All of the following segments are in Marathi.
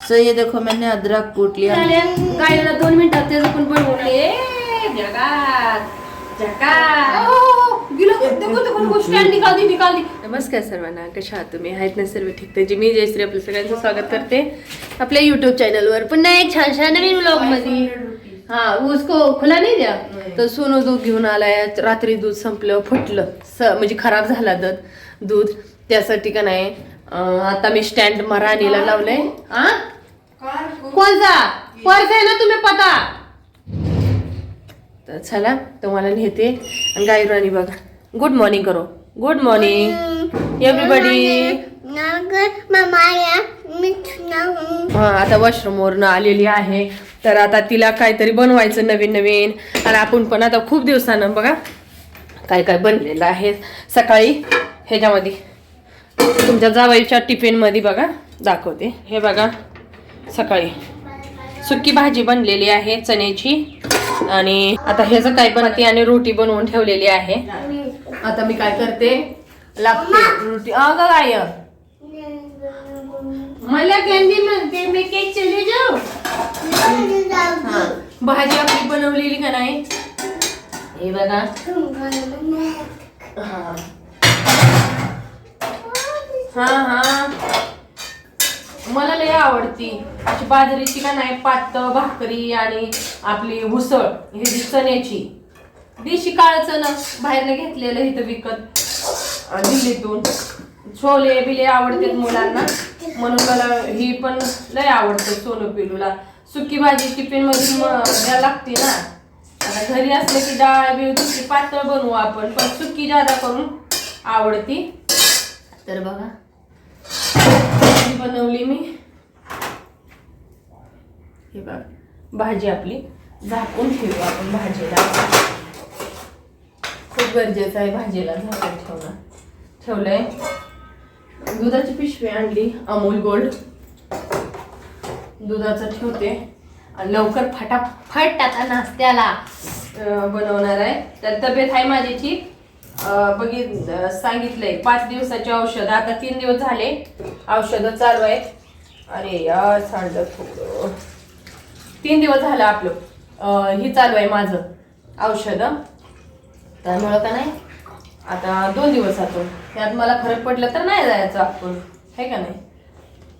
सो ये देखो मैंने अदरक कूट लिया गायला दोन मिनिटात त्याचं पण बनवले नमस्कार सर्वांना कशा आहात तुम्ही? आहेत ना सर्व ठीक तर? मी जयश्री आपलं सगळ्यांचं स्वागत करते. आपल्या युट्यूब चॅनलवर पुन्हा एक छान छान नवीन ब्लॉगमध्ये. हा उसको खुला नाही द्या. तर सोनं दूध घेऊन आलाय. रात्री दूध संपलं फुटलं. स म्हणजे खराब झाला दूध. दूध त्यासाठी का नाही आता मी स्टँड मराणीला लावलंय कोणचा पर्स आहे ना तुम्ही पता? तर चला तुम्हाला नेते आणि गायराणी बघा. गुड मॉर्निंग करो. गुड मॉर्निंग एव्हरीबडी हा आता वॉशरूम वरून आलेली आहे. तर आता तिला काहीतरी बनवायचं नवीन नवीन. आणि आपण पण आता खूप दिवसानं बघा काय काय बनलेलं आहे. सकाळी ह्याच्यामध्ये. तुमच्या जावईच्या टिफिनमध्ये बघा दाखवते. हे बघा सकाळी. सुकी भाजी बनलेली आहे चण्याची. आणि आता ह्याचं काय बनते आणि रोटी बनवून ठेवलेली आहे. आता मी काय करते? लागते रोटी. अग काय मला कॅन्डी म्हणते मी केक चले जाऊ. भाजी आपली बनवलेली का नाही? हे बघा. हा. हा हा. मला लय आवडती. अशी बाजरीची का नाही पातळ भाकरी आणि आपली उसळ हे जी चण्याची. देशी काळ चण बाहेरनं घेतलेलं इथं विकत दिल्लीतून. छोले बिले आवडतात मुलांना म्हणून मला ही पण लय आवडतं सोनं पिलूला. सुकी भाजी टिफिनमध्ये लागते ना. आता घरी असलं की डाळ बिळ दुसरी पातळ बनवू आपण पण सुकी जादा करून आवडती. तर बघा. भाजी बनवली मी. हे बघ भाजी आपली झाकून ठेवू आपण भाजीला. खूप गरजेचं आहे भाजीला झाकून ठेवणं. ठेवलंय. दुधाची पिशवी आणली अमूल गोल्ड दुधाचं ठेवते. आणि लवकर फटाफट आता नाश्त्याला बनवणार आहे. तर तब्येत आहे माझी बघित सांगितलंय पाच दिवसाची औषध आता तीन दिवस झाले औषधं चालू आहेत. अरे यार सांडलं थोडं. तीन दिवस झालं आपलं. ही चालू आहे माझं औषधं. त्यामुळं का नाही? आता दोन दिवसातून त्यात मला फरक पडला तर नाही जायचं आपण. आहे का नाही?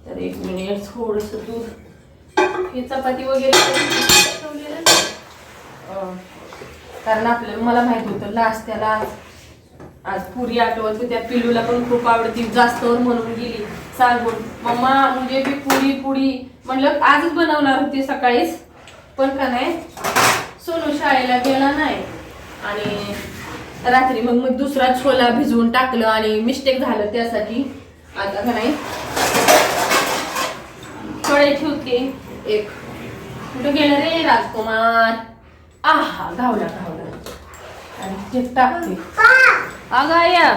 तर एक मिनिट थोडंसं दूध. ही चपाती वगैरे कारण आपल्याला मला माहीत होतं लास्ट त्याला आज पुरी आठवत त्या पिलूला पण खूप आवडती जास्तवर म्हणून गेली. सांगून मम्मा म्हणजे मी पुरी पुडी म्हणलं आजच बनवणार होती सकाळीच. पण का नाही सोनू शाळेला गेला नाही. आणि रात्री मग मग दुसरा छोला भिजवून टाकलं आणि मिस्टेक झालं त्यासाठी. आता का नाही कळे ठेवते. एक. कुठं गेलं रे राजकुमार? आहा धावला धावला आणि ते टाकते. अगं या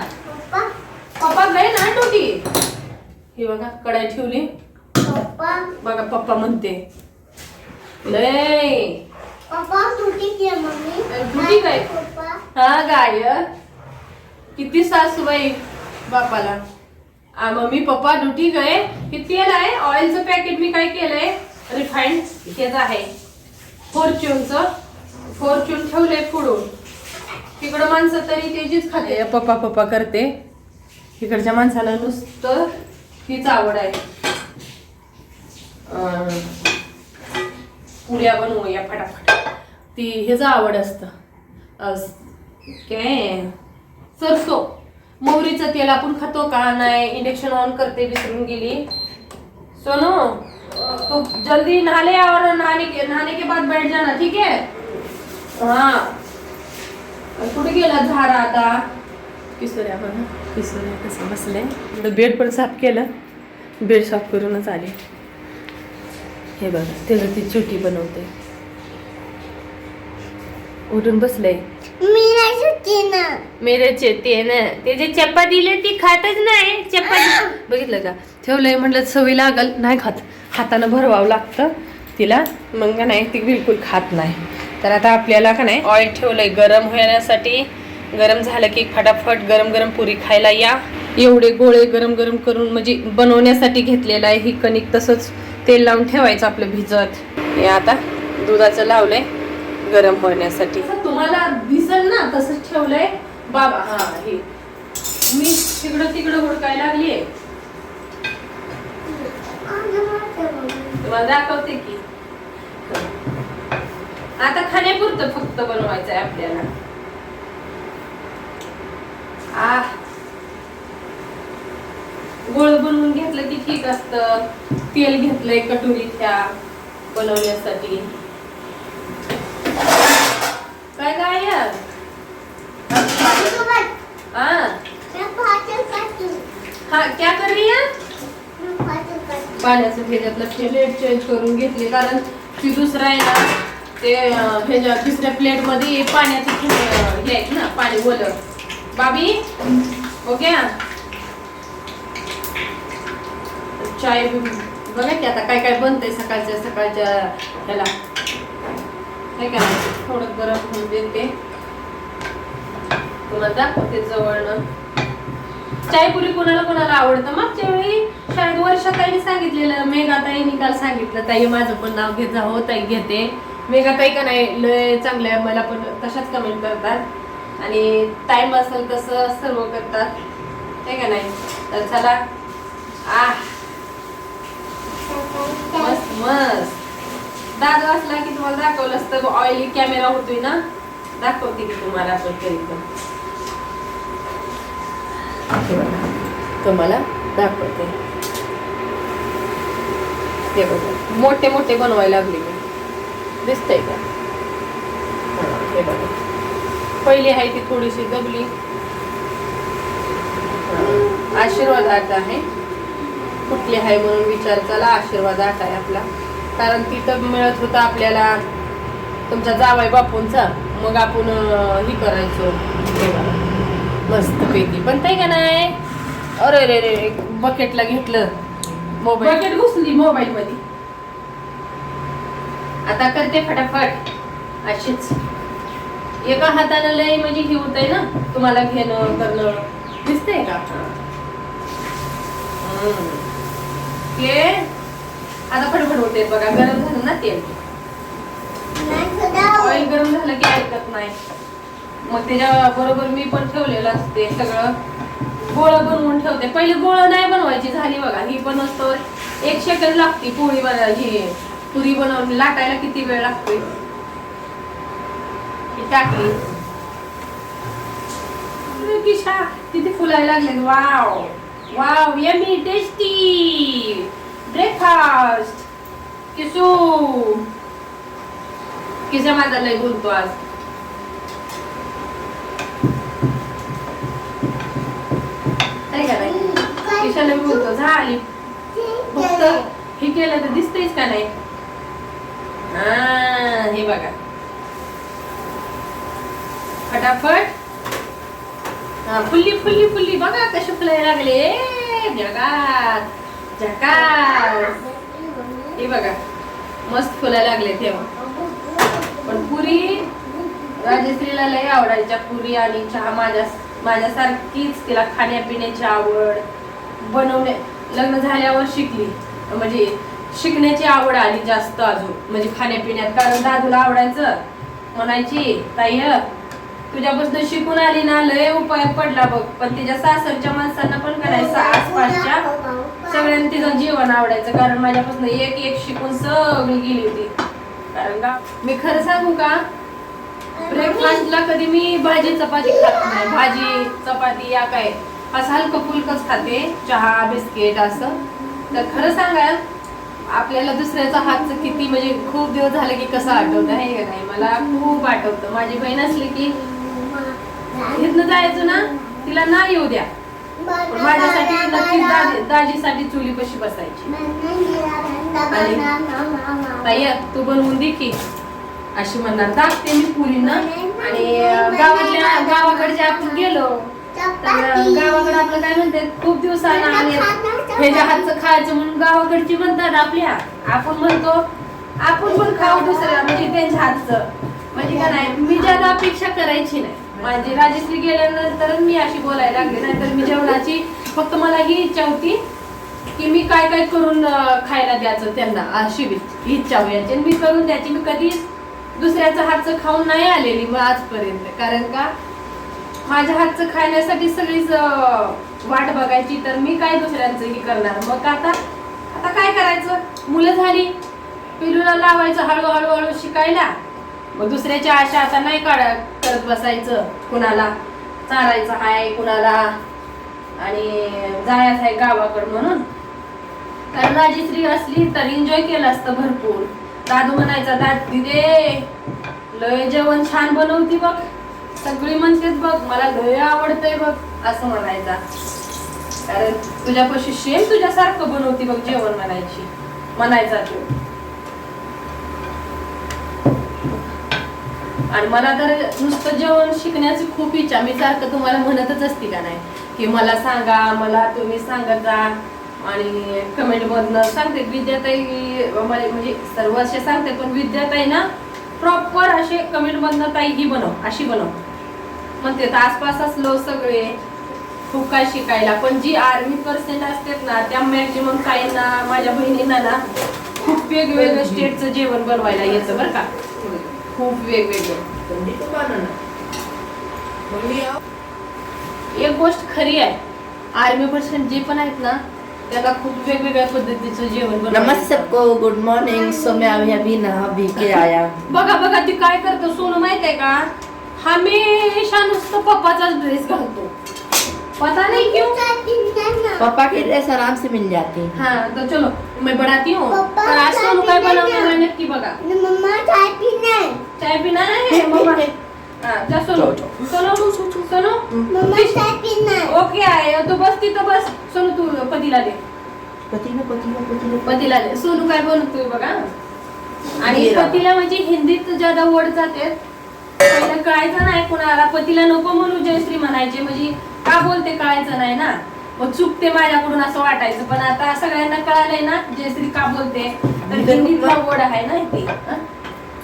पप्पा. गए ना ड्युटी हे बघा कढाई ठेवली. बघा पप्पा म्हणते. लय. काय? हा गाय. किती सासूबाई बापाला. आ, मम्मी पप्पा ड्युटी गए हे तेल आहे? ऑइलचं पॅकेट मी काय केलंय? रिफाईंड त्याचं आहे. फॉर्च्यूनचं फॉर्च्यून ठेवलंय फोडून तिकडं माणसं तरी तेजीच खाते. पप्पा पप्पा करते. इकडच्या माणसाला नुसतं हीच आवड आहे. अं, पुऱ्या बनवूया फटाफट. ती ह्याचं आवड असतं. काय? सरसो. मोहरीचं तेल आपण खातो का नाही? इंडक्शन ऑन करते विसरून गेली. सोनो तू जल्दी नहाले और नहाने के नहाने के बाद बैठ जाना ठीक है हाँ. कुठे गेला झारा आता? किसोऱ्या बघा किसोऱ्या कसं इकडं बेड पण साफ केलं. बेड साफ करूनच आले. हे बघा त्याचं ती छोटी बनवते. उठून बसलंय. मेरे चेते ना. ते जे चप्पा दिले ती खातच नाही. चप्पा बघितलं का? ठेवलंय म्हटलं सवय लागल. नाही खात. हातानं भरवावं लागतं तिला. मग नाही ती बिलकुल खात नाही. तर आता आपल्याला का नाही ऑइल ठेवलंय. गरम होण्यासाठी गरम झालं की फटाफट गरम गरम पुरी खायला या. एवढे गोळे गरम गरम करून म्हणजे बनवण्यासाठी घेतलेलं आहे ही कणिक. तसंच तेल लावून ठेवायचं आपलं भिजत. हे आता दुधाचं लावलंय गरम होण्यासाठी. तुम्हाला दिसल ना तसंच ठेवलंय. बाबा हा हे. मी तिकडं तिकडं हुडकायला लागलीये. तुम्हाला दाखवते की. आता खाण्यापुरतं फक्त बनवायचं आहे आपल्याला. आ. गोळ बनवून घेतलं की ठीक असतं. तेल घेतलंय कटोरी ह्या बनवण्यासाठी. काय काय हा हा क्या कर रही है? पाण्याचं ह्याच्यातलं प्लेट चेंज करून घेतली कारण ती दुसरा आहे ना ते ह्याच्या दुसऱ्या प्लेटमध्ये पाण्याचे हे आहेत ना पाणी बोल बाबी? ओके चाय बघा की आता काय काय बनतंय सकाळच्या सकाळच्या ह्याला. काय काय थोडं गरम होऊन देते. तुम्हाला दाखवते जवळनं. चायपुरी कोणाला कोणाला आवडतं? मागच्या वेळी शाळेत वर्षाताईने सांगितलेलं मेघा मेघाताई निकाल सांगितलं ताई माझं पण नाव घेत जा हो ताई घेते. मेघाताई का नाही लय चांगल्या आहे, मला पण तशाच कमेंट करतात. आणि टाईम असेल तसं सर्व करतात. ते का नाही? तर चला. आ. मस्त मस्त. असला की तुम्हाला दाखवलं असतं ऑइली कॅमेरा होतोय ना? दाखवते की तुम्हाला आपण तरी पण. तुम्हाला दाखवते. ते बघा मोठे मोठे बनवायला लागले मी. दिसतंय का? हा, हे बघा. पहिली आहे ती थोडीशी दबली आशीर्वाद आठ आहे. कुठली आहे म्हणून विचार चला आशीर्वाद आठ आहे आपला. कारण तिथं मिळत होतं आपल्याला. तुमच्या जावाय बापूंचा. मग आपण हे ही करायचो मस्त पैकी. पण ते का नाही? अरे रे रे बकेटला घेतलं. मोबाईल बकेट घुसली मोबाईल मध्ये. आता करते फटाफट. अशीच. एका हाताला लय म्हणजे ही होत ना तुम्हाला घेणं करणं. दिसतंय का? ते आता फटफट होते बघा गरम झालं ना तेल. ऑइल गरम झालं की ऐकत नाही. मग त्याच्या बरोबर मी पण ठेवलेलं असते सगळं. गोळ बनवून ठेवते. पहिले गोळ नाही बनवायची झाली बघा ही पण असतो एक सेकंद लागते पोळी बनायची पुरी बनवून लाटायला किती वेळ लागतोय? टाकली. किशा तिथे फुलायला लागले. Wow. Wow yummy tasty breakfast किसू. किसा माझा लय बोलतो आज? किशाला मी बोलतो. झाली. फक्त हे केलं तर दिसतंयच का नाही? हा हे बघा. फटाफट. हा, फुल्ली फुल्ली फुल्ली. बघा कसे फुलाय लागले. जगात जगात. हे बघा. मस्त फुलायला लागले तेव्हा पण पुरी राजश्रीला लय आवडायच्या. पुरी आणि चहा माझ्या माझ्यासारखीच तिला खाण्यापिण्याची आवड बनवणे लग्न झाल्यावर शिकली. म्हणजे शिकण्याची आवड आली जास्त अजून. म्हणजे खाण्यापिण्यात. कारण दादूला आवडायचं. म्हणायची ताई हं, तुझ्यापासून शिकून आली ना लय उपाय पडला बघ. पण तिच्या सासरच्या माणसांना पण करायचं आसपासच्या सगळ्यांना तिचं जेवण आवडायचं. कारण माझ्यापासून एक एक शिकून सगळी गेली होती. कारण का? मी खरं सांगू का? ब्रेकफास्टला कधी मी भाजी चपाती खात नाही. भाजी चपाती या काय? असं हलकं फुलकंच खाते. चहा बिस्किट असं. तर खरं सांगा आपल्याला दुसऱ्याचा हातचं किती म्हणजे खूप दिवस झाले की कसं आठवतं आहे का नाही? मला खूप आठवतं. माझी बहीण असली की इथनं जायचं ना तिला ना येऊ द्या. पण माझ्यासाठी नक्कीच दाजी दाजीसाठी चुली कशी बसायची ताई तू बनवून दे की. अशी म्हणणार दाखते मी पुरींना. आणि गावातल्या गावाकडे जे आपण गेलो तर गावाकडे आपलं काय म्हणते खूप दिवसानं आणि ह्याच्या हातचं खायचं म्हणून गावाकडची म्हणतात आपल्या. आपण म्हणतो आपण पण खाऊ दुसऱ्या म्हणजे त्यांच्या हातचं. म्हणजे का नाही मी ज्यादा अपेक्षा करायची नाही. माझी राजश्री गेल्यानंतर मी अशी बोलायला लागले नाहीतर मी जेवणाची फक्त मला ही इच्छा होती की मी काय काय करून खायला द्यायचं त्यांना अशी वि- इच्छा व्हायची. आणि मी करून द्यायची. मी कधीच दुसऱ्याचं हातचं खाऊन नाही आलेली मग आजपर्यंत. कारण का माझ्या हातचं खाण्यासाठी सगळीच वाट बघायची तर मी काय दुसऱ्यांचं हे करणार? मग आता आता काय करायचं? मुलं झाली. पिलूला लावायचं हळूहळू हळू शिकायला. मग दुसऱ्याच्या आशा आता नाही काढ करत बसायचं कुणाला. चालायचं हाय कुणाला. आणि जायचं आहे गावाकडं म्हणून. कारण माझी स्त्री असली तर एन्जॉय केलं असतं भरपूर. दादू म्हणायचा दाद दिदे लय जेवण छान बनवती बघ. सगळी म्हणतेच बघ मला लय आवडतंय बघ. असं म्हणायचा. कारण तुझ्यापाशी शेम तुझ्यासारखं बनवती बघ जेवण म्हणायची. म्हणायचा तो. आणि मला तर नुसतं जेवण शिकण्याची खूप इच्छा. मी सारखं तुम्हाला म्हणतच असते का नाही? की मला सांगा मला तुम्ही सांगत जा. आणि कमेंट मधनं सांगते विद्याताई म्हणजे सर्व असे सांगते पण विद्याताई ना प्रॉपर असे कमेंट मधनं ताई ही बनव अशी बनव. म्हणते तर आसपास असलो सगळे. खूप काय शिकायला. पण जी आर्मी पर्सेंट असतात ना त्या मॅक्झिमम ताईंना माझ्या बहिणींना ना खूप वेगवेगळं स्टेटचं जेवण बनवायला येतं बरं का. खूप वेगवेगळं. एक गोष्ट खरी आहे. आर्मी पर्सेंट जे पण आहेत ना त्याला खूप वेगवेगळ्या पद्धतीचं जेवण नमस्ते. सबको गुड मॉर्निंग सो मैं अभी अभी नहा भी के आया. बघा बघा ती काय करतो सोनू माहीत आहे का? हमेशा नुसतं पप्पाचाच ड्रेस घालतो. पता नहीं क्यों? पापा के ड्रेस आराम से मिल जाती। है हाँ तो चलो मैं बढ़ाती हूँ। पर आज चाय बनवणार पीना. आहे नक्की बघा मम्मा चाय पीना है। चाय पिना है? मम्मा। हाँ जा सोनू। जाओ, सोनू सोनू। मम्मा चाय पीना है। ओके आहे तो बस तिथं बस। सोनू तू पतीला दे। पतीला पतीला पतीला। पतीला दे। सोनू काय बनवतोय बघा? आणि. पतीला. म्हणजे हिंदीत ज्यादा वर्ड जाते पहिलं कळायचं नाही कुणाला. पतीला नको म्हणू जयश्री म्हणायचे. म्हणजे का बोलते कळायचं नाही ना? मग चुकते माझ्याकडून असं वाटायचं. पण आता सगळ्यांना कळालंय ना जयश्री का बोलते? तर हिंदीत कुठला? वर्ड आहे ना ती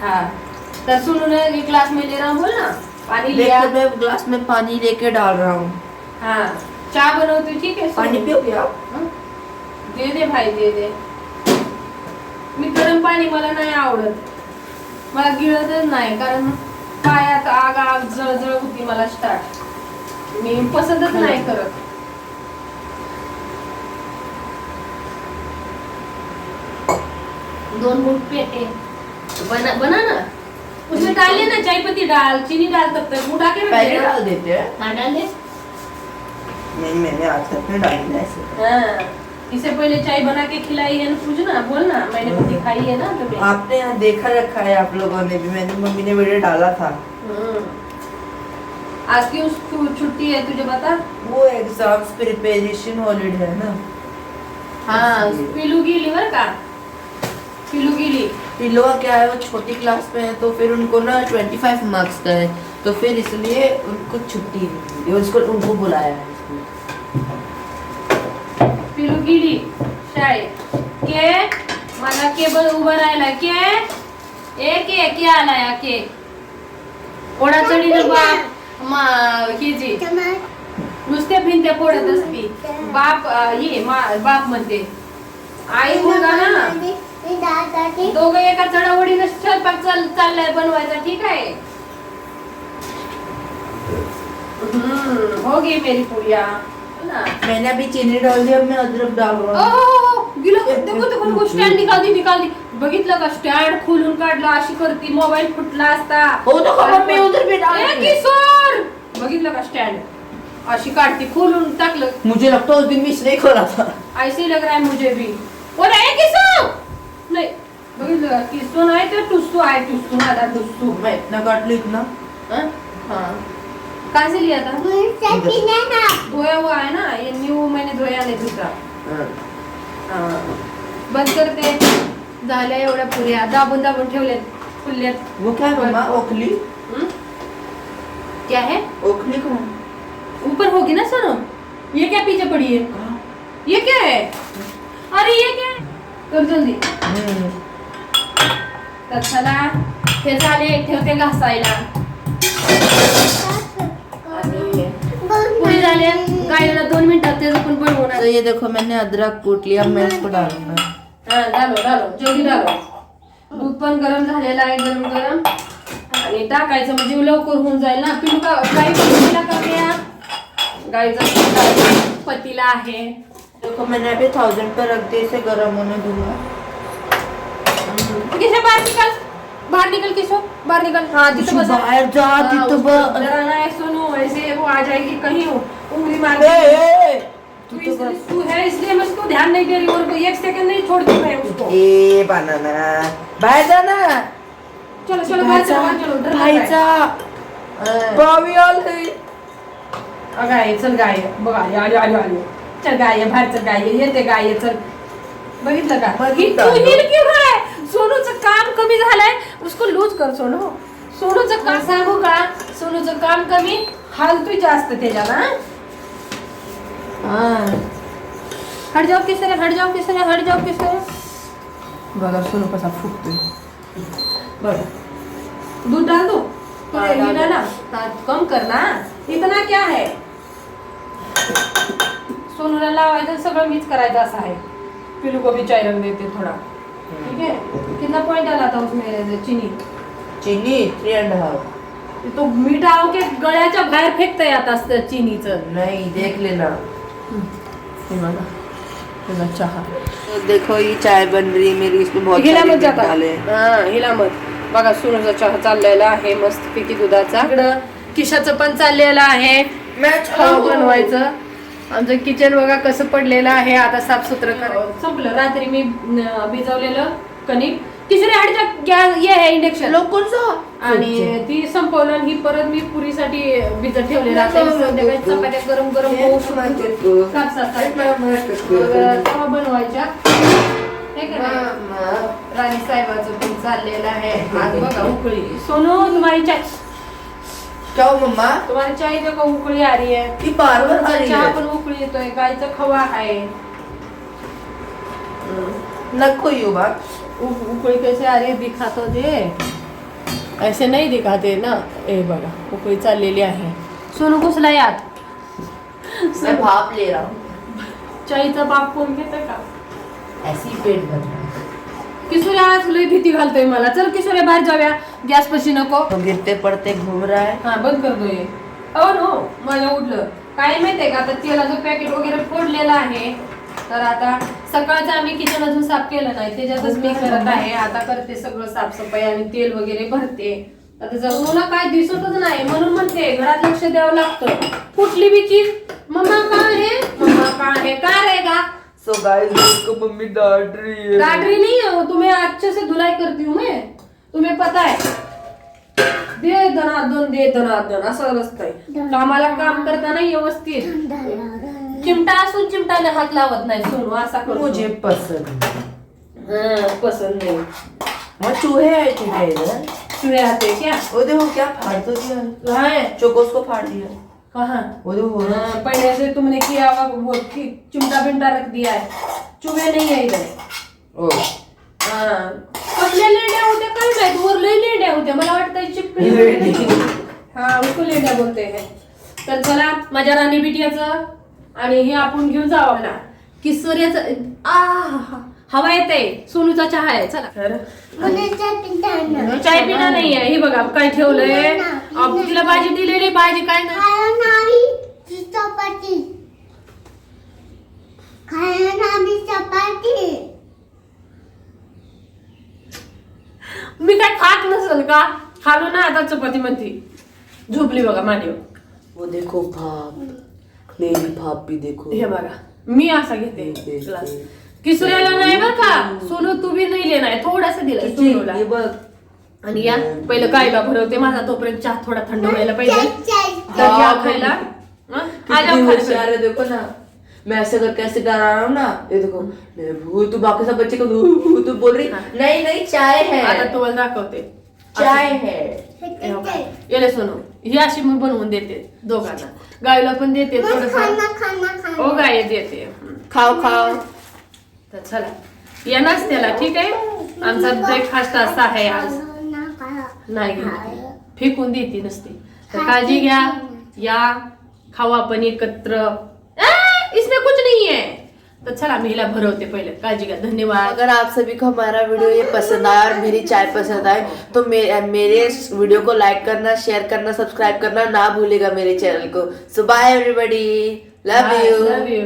हं? तर सुनू ने क्लास में ले रहा हूं बोल ना. पानी लिया. देखो मैं ग्लास में पानी लेके डाल रहा हूँ. हाँ. चहा बनवते ठीक आहे पानी सोनू? पियोगे आप? दे दे भाई दे दे. मी गरम पाणी मला नाही आवडत. मला गिळतच नाही कारण पायात आग आग जळजळ होती मला स्टार्ट मी पसंतच नाही करत. दोन मूठ पेटे. बना बना ना. उसमें डाल लेना चाय पत्ती डाल चीनी डाल तब तक पहले डाल देते हैं हाँ डाल दे. नहीं मैंने आज तक नहीं डाली ना ऐसे हाँ, इससे पहले चाय बना के खिलाई है ना पूछना बोल ना. मैंने खुद खाई है ना तुम्हें? आपने यहाँ देखा रखा है आप लोगों ने भी. मैंने मम्मी ने वीडियो डाला था. हम्म। आज की उसको छुट्टी है तुझे बता वो एग्जाम्स प्रिपरेशन हॉलीडे है ना। हाँ पीलू गिली बर का। पीलू गिली पिलोआ क्या है वो छोटी क्लास में है तो फिर उनको ना ट्वेंटी फाइव मार्क्स का है तो फिर इसलिए उनको छुट्टी। उसको उनको बुलाया है। पिलू गिली शाळेत के? मला के बर उभं राहिला। के? ए के? के आलाय के? ओढा चढीनं बाप। ही जी नुसत्या भिंत्या फोडत असती. बाप ये मा बाप म्हणते. आई मुलगा ना दोघं एका चढावडीनं स्वयंपाक चाल चाललाय बनवायचा ठीक आहे? हम्म, हो गई मेरी पुड़िया ना. मैंने अभी चीनी डाल दी अब मैं अदरक डाल रहा हूँ। हो, हो, गेलं देखो देखो देखो स्टँड निकाल दी निकाल दी बघितलं का स्टँड खोलून काढला अशी करती मोबाईल फुटला असता. हो तो खबर मैं उधर भी डाल हूँ। बघितलं का स्टँड अशी काढती खोलून टाकलं. मुझे लगता है उस दिन भी इसने ही खोला था ऐसे लग रहा है मुझे भी. और है किसो? नहीं. बघितलं का? किसो नाही ते टुस्सू आहे टुस्सू माझा टुस्सू मैं इतना काट लू इतना हं? हाँ. कहाँ से लिया था चाय पीना है धोया हुआ है ना? ये न्यू मैंने धोया नहीं दूसरा हाँ। हाँ. बंद करते. झाल्या एवढ्या पुऱ्या. दाबून दाबून ठेवल्यात. फुलल्यात. वो क्या है मम्मा ओखली? हं? क्या है? ओखली को ऊपर होगी ना सुनो ये क्या पीछे पड़ी है? ये क्या है? अरे ये क्या है? कर जल्दी। हम्म। तर चला हे झाले ठेवते घासायला पुरी झाले गायला दोन मिनिटात त्याचं पण बनवणार तो ये देखो मैंने अदरक कूट लिया मैं इसको डालूँगा। हा डालो डालो जेवढी डालो। दूध पण गरम झालेलं आहे गरम गरम आणि टाकायचं म्हणजे लवकर होऊन जाईल ना. पिलू का पतीला करूया गाईचा पतीला आहे. देखो मैंने अभी थाउजेंड पे रख दिया इसे गर्म होने दूंगा. किशोर बाहेर निकल. बाहर निकल किशोर बाहर निकल. हाँ बाहर जा बस. डराना है सोनू ऐसे वो आ जाएगी कहीं हो. उंगली मार. तू है इसलिए मैं उसको ध्यान नहीं दे रही और एक सेकंड नहीं छोड़ती मैं उसको. ए बनाना. बाहेर जा ना. चलो चलो बाहर चलो बाहर चलो डर लग रहा है. खायचा बावी आलंय. अगं आहे चल गाय बघा आली आली आली आली. चल गाय बाहेर चल गाय येते गाय चल. बघितलं का? बघितलं. तू क्यों सोनूचं काम कमी झालंय. उसको लूज कर सोनू. सोनूचं काम सांगू का? सोनूचं काम कमी? हालतोय जास्त त्याच्याला हा. हट जाओ किसरे हट जाओ किसरे हट जाओ किसरे. बघा सोनू कसा फुटतोय. बघा दूध डाल दो तो ये डाल. गिरा ना कम करना इतना क्या है? सोनूला लावायचं सगळं मीच करायचं असं आहे. पिलू चाय रंग देते थोड़ा. ठीक है कितना पॉइंट डाला था उसमें चीनी? चिनी थ्री अँड हाफ तो मीठा के गळ्याच्या बाहेर फेकता येत असतं चिनीचं? नहीं देख लेना हे बघा. तुझा चहा. तो देखो ये चाय बन रही है मेरी इसमें बहुत हिला मत जाता. हा हिला मत. बघा सुनूचा चहा चाललेला आहे मस्त पैकी दुधाचा. इकडं किशाचं पण चाललेलं आहे. मॅच खाऊ बनवायचं. आमचं किचन बघा कसं पडलेलं आहे आता साफसुथरं करायचं. संपलं. रात्री मी भिजवलेलं कणिक. तिसरे हाडच्या गॅस हे आहे इंडक्शन सा आणि ती संपवलं आणि ही परत मी पुरीसाठी भिजत ठेवले रात्री संध्याकाळी चपात्या गरम गरम होऊ शकतो कापसासाठी मग तवा बनवायच्या. हे? राणी साहेबाचं पण चाललेलं आहे. आज बघा उकळी. सोनू तुम्हारी चाय क्या हो मम्मा. तुम्हारी चाय देखो उकळी आ रही है. ती बार बार आ रही चहा है. पण उकळी येतोय गायचं खवा आहे. नको येऊ बा. उ- उकळी कैसे आ रही है? दिखा तो दे. ऐसे नहीं दिखाते ना. ए बघा उकळी चाललेली आहे. सोनू घुसला यात? मैं भाप ले रहा हूँ. चाईचा बाप कोण घेतं का? ऐसी पेट भर रहा है। किशोरे आज लई भीती घालतोय मला. चल किशोरे बाहेर जाऊया. गॅस पशी नको. तो गिरते पड़ते घूम रहा है. हा बंद कर दो ये. हो नो माझ्या उठलं. काय माहितीये का? आता तेलाचं पॅकेट वगैरे फोडलेलं आहे. तर आता सकाळचं आम्ही किचन अजून साफ केलं नाही. त्याच्यातच मी करत आहे. आता करते सगळं साफसफाई आणि तेल वगैरे भरते. आता जर मला काय दिसतच नाही. म्हणून म्हणते घरात लक्ष द्यावं लागतं. कुठली बी चीज मम्मा का आहे? मम्मा का आहे? का रे का सो गाइस इसको मम्मी डांट रही है। डांट रही नहीं हो तुम्हें अच्छे से धुलाई करती हूँ मैं। तुम्हें पता है। दे दनादन दे दनादन असं असतंय कामाला काम करताना व्यवस्थित। चिमटा असून चिमटाने हात लावत नाही सोनू असा करतो. मुझे पसंद हाँ, पसंद नहीं। वहाँ चूहे आए थे क्या इधर चुहे आते क्या? वो देखो क्या फाड़ तो दिया। कहाँ है। चोकोस को फाड़ दिया। कहाँ वो देखो हाँ, पहले से तुमने किया हुआ वो कि- चिमटा बिमटा रख दिया है. चूहे नहीं है इधर. ओ. हाँ. कसल्या लेंड्या होत्या काय माहीत? वर लय लेंड्या होत्या. मला वाटतं चिपकली हा उसको लेंड्या बोलते हैं. तर चला माझ्या राणी बिटियाचं आणि हे आपण घेऊन जाऊ आपला. किशोर्याचं आ हवा येते सोनूचा चहा आहे चला. मला चाय पिता ना? चाय पिणं नाही. आहे हे बघा काय ठेवलंय? आप- तिला भाजी दिलेली भाजी काय चपाती. मी काय खात नसल का? खालो ना आता चपाती म्हणती. झोपली बघा मांडीवर वो देखो भाप मेरी भाप भी देखो. हे बघा मी असा घेते हे, ग्लास हे. किसऱ्याला नाही बर का? सोनू तू बी नाही लेणार थोडासा दिला सोनूला. बघ. आणि या पहिलं कायला भरवते माझा तोपर्यंत चहा थोडा थंड व्हायला पाहिजे. तर या खायला हं? आ जाओ कितनी खाने होशियार है देखो ना. मैं ऐसे करके ऐसे डरा रहा हूँ ना. ये देखो. मैं भू तू बाकी सब बच्चे को भू भू तू बोल रही हाँ। नहीं नहीं चाय आता है तुम्हाला दाखवते. चाय है. हे बघा. येले सोनू ही अशी मी बनवून देते दोघांना. गायला पण देते थोडस. खाना खाना ओ खाना गाय देते. हं. खाओ खाओ. तर चला. या नाश्त्याला ठीक आहे? आमचा ब्रेकफास्ट असा आहे आज. नाही फेकून देते नसते. तर काळजी घ्या. या खाऊ आपण एकत्र. नाहीये तर चला मी हिला भरवते पहिले. काळजी घ्या. धन्यवाद. अगर आप सभी को हमारा वीडियो ये पसंद आया और मेरी चाय पसंद आए तो मे, मेरे वीडियो को लाइक करना शेयर करना सब्सक्राइब करना ना भूलेगा मेरे चैनल को. So bye everybody love you love you